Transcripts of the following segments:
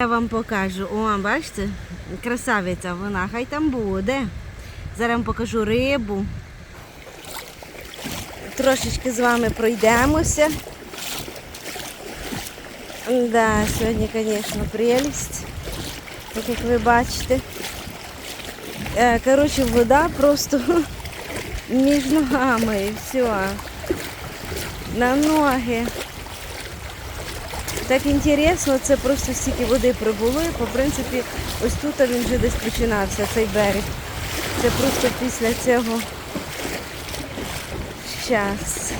Я вам покажу. О, бачите, красавиця вона, хай там буде. Зараз вам покажу рибу. Трошечки з вами пройдемося. Да, сьогодні, звісно, прелість, так як ви бачите. Е, Коротше, вода просто між ногами і все. На ноги. Так інтересно, це просто стільки води прибуло, і по принципі, ось тут він вже десь починався, цей берег. Це просто після цього щас.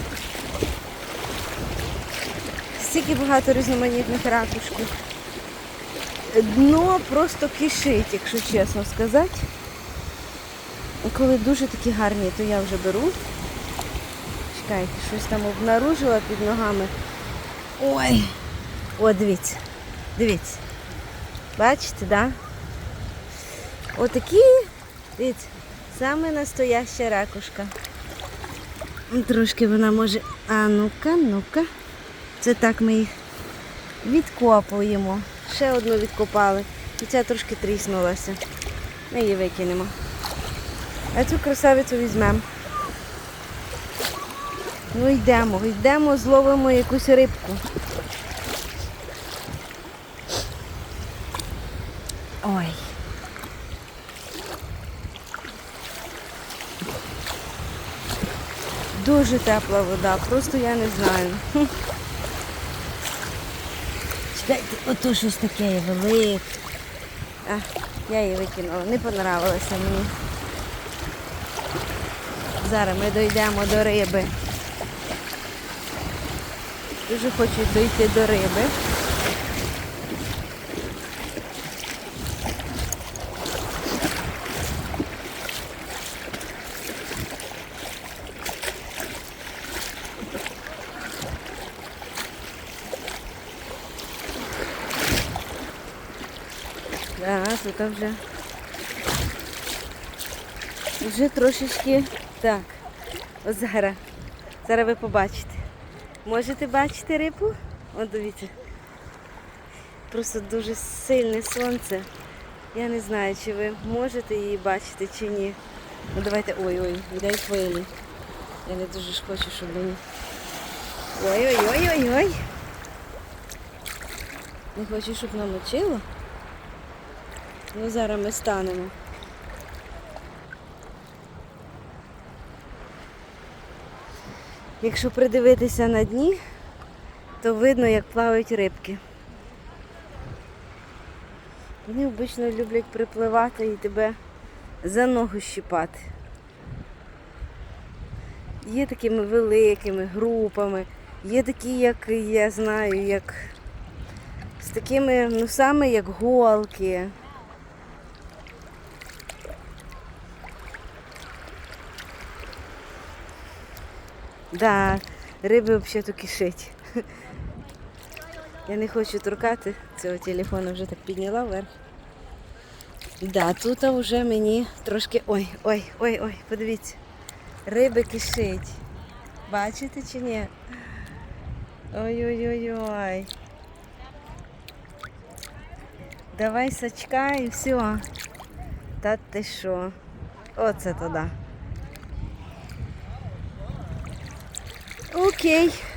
Стільки багато різноманітних ракушків. Дно просто кишить, якщо чесно сказати. Коли дуже такі гарні, то я вже беру. Чекайте, щось там обнаружила під ногами. Ой! О, дивіться, дивіться. Бачите, да? Отакі, дивіться, саме настояща ракушка. Трошки вона може. А ну-ка, ну-ка. Це так ми їх відкопуємо. Ще одну відкопали. І ця трошки тріснулася. Ми її викинемо. А цю красавицю візьмемо. Ну йдемо, йдемо, зловимо якусь рибку. Ой. Дуже тепла вода, просто я не знаю. Чекайте, ото щось таке велике. А, я її викинула, не понравилося мені. Зараз ми дійдемо до риби. Дуже хочу дійти до риби. Да, тут вже. Вже трошечки так. От зараз. Зараз ви побачите. Можете бачити рибу? От дивіться. Просто дуже сильне сонце. Я не знаю, чи ви можете її бачити чи ні. Ну давайте. Ой-ой, дай хвилі. Я не дуже ж хочу, щоб мені. Ой-ой-ой-ой-ой. Не хочу, щоб намочило. Ну зараз ми станемо. Якщо придивитися на дні, то видно, як плавають рибки. Вони обично люблять припливати і тебе за ногу щіпати. Є такими великими групами, є такі, як я знаю, як з такими носами, як голки. Да, риби взагалі кишить. Я не хочу торкати цього телефону, вже так підняла вверх. Да, тут вже мені трошки... Ой, ой, ой, ой, подивіться. Риби кишить. Бачите чи ні? Ой-ой-ой-ой. Давай сачка і все. Та ти що? Оце туди. Ok.